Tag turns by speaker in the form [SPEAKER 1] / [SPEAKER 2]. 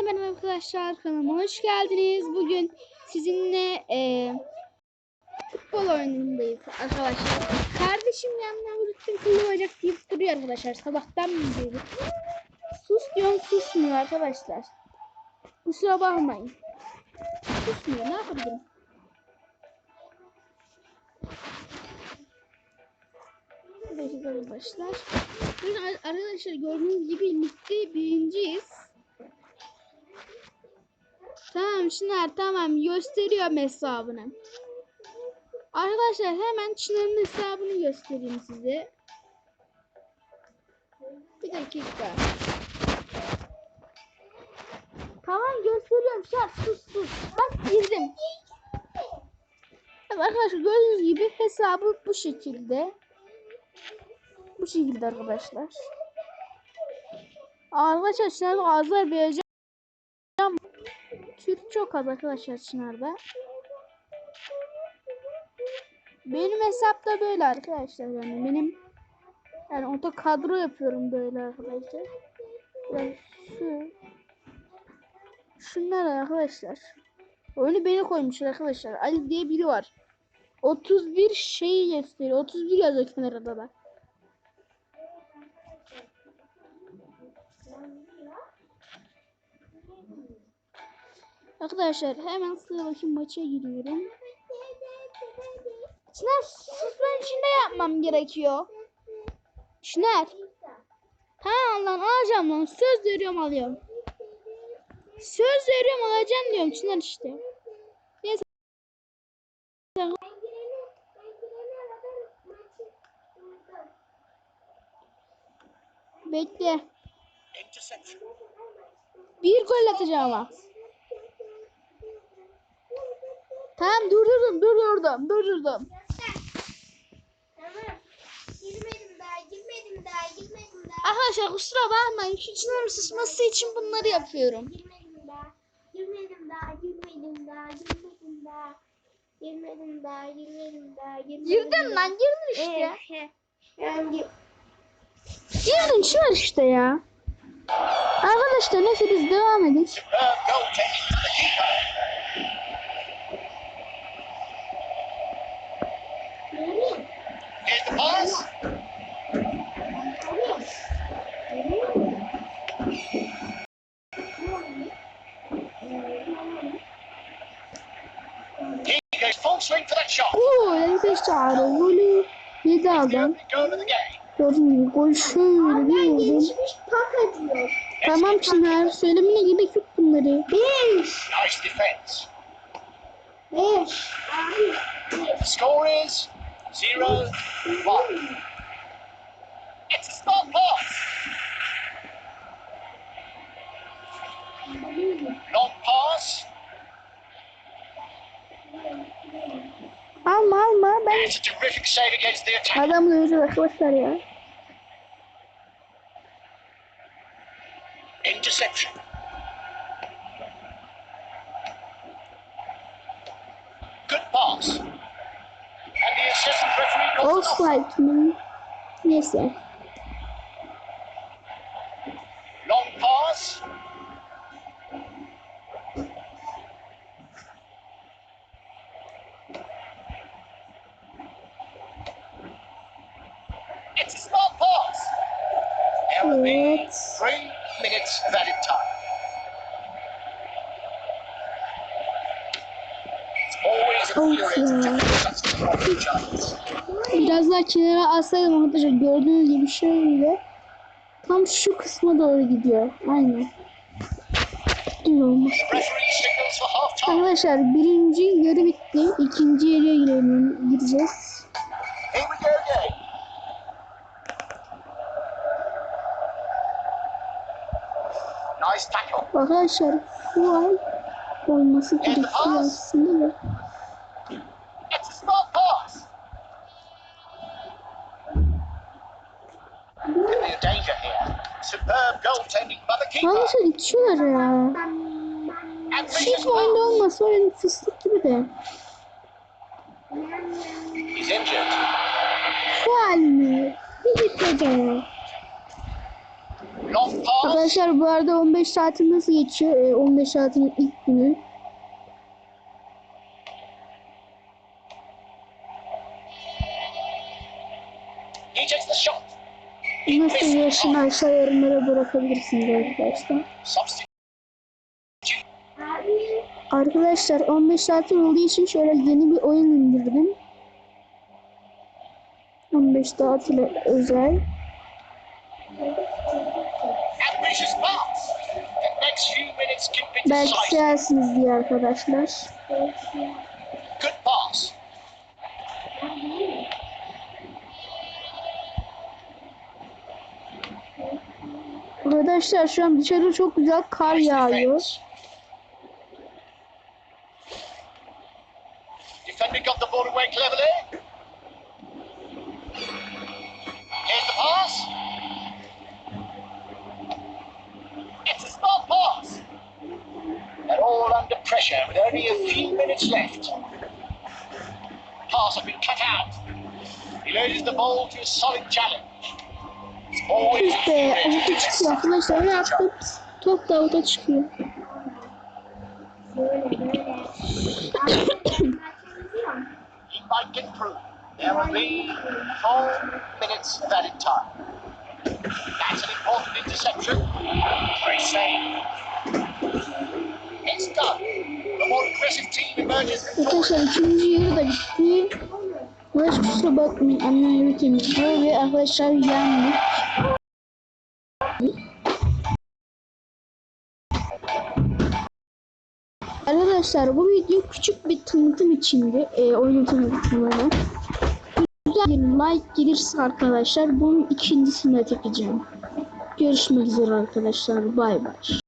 [SPEAKER 1] Hepinize merhaba arkadaşlar kanalıma hoş geldiniz. Bugün sizinle e, futbol oyunundayız arkadaşlar. Kardeşim yanına rutin kullanacak deyip duruyor arkadaşlar. Sabahtan beri. Sus diyorum susmuyor arkadaşlar. Kusura bakmayın. Susmuyor ne yapabilirim? Arkadaşlar. Arkadaşlar gördüğünüz gibi ligde birinciyiz. Tamam Çınar tamam gösteriyorum hesabını. Arkadaşlar hemen Çınar'ın hesabını göstereyim size. Bir dakika. Tamam gösteriyorum Çınar sus sus. Bak girdim. Evet, arkadaşlar gördüğünüz gibi hesabı bu şekilde. Bu şekilde arkadaşlar. Arkadaşlar Çınar'ın ağızlar vereceğim. Türk çok az arkadaşlar Çınar'da. Benim hesapta böyle arkadaşlar yani benim yani orta kadro yapıyorum böyle arkadaşlar. Yani şu şunlar arkadaşlar. Oyunu beni koymuşlar arkadaşlar. Ali diye biri var. 31 şeyi gösteriyor. 31 yazıyor kenarında da. Arkadaşlar hemen sıradaki maça giriyorum. İçin ne yapmam gerekiyor? Çınar. Ha lan alacağım lan. Söz veriyorum alıyorum. Söz veriyorum alacağım diyorum Çınar işte. Neyse. Bekle. Bir gol atacağım ama. Tamam durdurdum durdurdum durdurdum.
[SPEAKER 2] Tamam. Girmedim daha, girmedim daha, girmedim daha.
[SPEAKER 1] Arkadaşlar kusura bakmayın. Şu çınarın susması için bunları yapıyorum.
[SPEAKER 2] Girmedim daha. Girmedim daha, girmedim daha, girmedim daha. Girmedim daha, girmedim daha, girmedim
[SPEAKER 1] Girdin lan girdin işte.
[SPEAKER 2] işte. Ben gir-
[SPEAKER 1] Girdin çınar işte ya. Arkadaşlar neyse biz devam edelim.
[SPEAKER 3] Here's the pass. He goes full swing for that shot.
[SPEAKER 1] Oo 55 çağrı golü 7
[SPEAKER 3] The
[SPEAKER 1] aldım.
[SPEAKER 3] opening goal of the game.
[SPEAKER 1] Gördüğünüz gibi gol şöyle bir vurdum. Tamam Çınar söylemene gerek yok bunları.
[SPEAKER 2] Beş.
[SPEAKER 3] Nice defence.
[SPEAKER 2] Beş.
[SPEAKER 3] Score is zero one. It's a stop pass. Long pass.
[SPEAKER 1] Alma alma ben
[SPEAKER 3] It's a terrific save against the attack.
[SPEAKER 1] adamı döveceğiz arkadaşlar ya.
[SPEAKER 3] Interception. Referee calls it off.
[SPEAKER 1] Offside mi? Neyse.
[SPEAKER 3] Long pass. It's a smart pass. There will be
[SPEAKER 1] Evet.
[SPEAKER 3] three minutes of added time. It's always infuriating to have such a strong chance.
[SPEAKER 1] Biraz daha kenara alsaydım arkadaşlar gördüğünüz gibi şöyle tam şu kısma doğru gidiyor. Aynen. Düz olmuş. Arkadaşlar birinci yarı bitti. İkinci yarıya girelim, gireceğiz. Arkadaşlar fual olması gerekiyor aslında da.
[SPEAKER 3] Keeper.
[SPEAKER 1] Arkadaşlar itiyorlar ya.
[SPEAKER 3] Vicious
[SPEAKER 1] oyunda olmasa oyun fıstık gibi de. Fual mi? Bir git hocam.
[SPEAKER 3] Long pass.
[SPEAKER 1] Arkadaşlar bu arada 15 saatim nasıl geçiyor? Ee, 15 saatin ilk günü. Nasıl yaşını aşağı yorumlara bırakabilirsiniz arkadaşlar. Arkadaşlar 15 saatim olduğu için şöyle yeni bir oyun indirdim. 15 saat ile özel. Belki seversiniz diye arkadaşlar.
[SPEAKER 3] Good pass.
[SPEAKER 1] Arkadaşlar şu an dışarı çok güzel kar yağıyor.
[SPEAKER 3] defense. Defender got the ball away cleverly. Here's the pass. It's a smart pass. They're all under pressure with only a few minutes left. Pass has been cut out. He loses the ball to a solid challenge.
[SPEAKER 1] İşte avuta çıkıyor arkadaşlar. Ne yaptım? Top da avuta çıkıyor.
[SPEAKER 3] There will be four minutes of added time. That's an important interception. Great save. It's done. The more aggressive team emerges victorious.
[SPEAKER 1] Arkadaşlar ikinci yarı da bitti. Maç kusura bakmayın annem evi temizliyor ve arkadaşlar yendik. Arkadaşlar bu video küçük bir tanıtım içindi. E, oyunun tanıtımları. Güzel bir like gelirse arkadaşlar bunun ikincisini de çekeceğim. Görüşmek üzere arkadaşlar. Bay bay.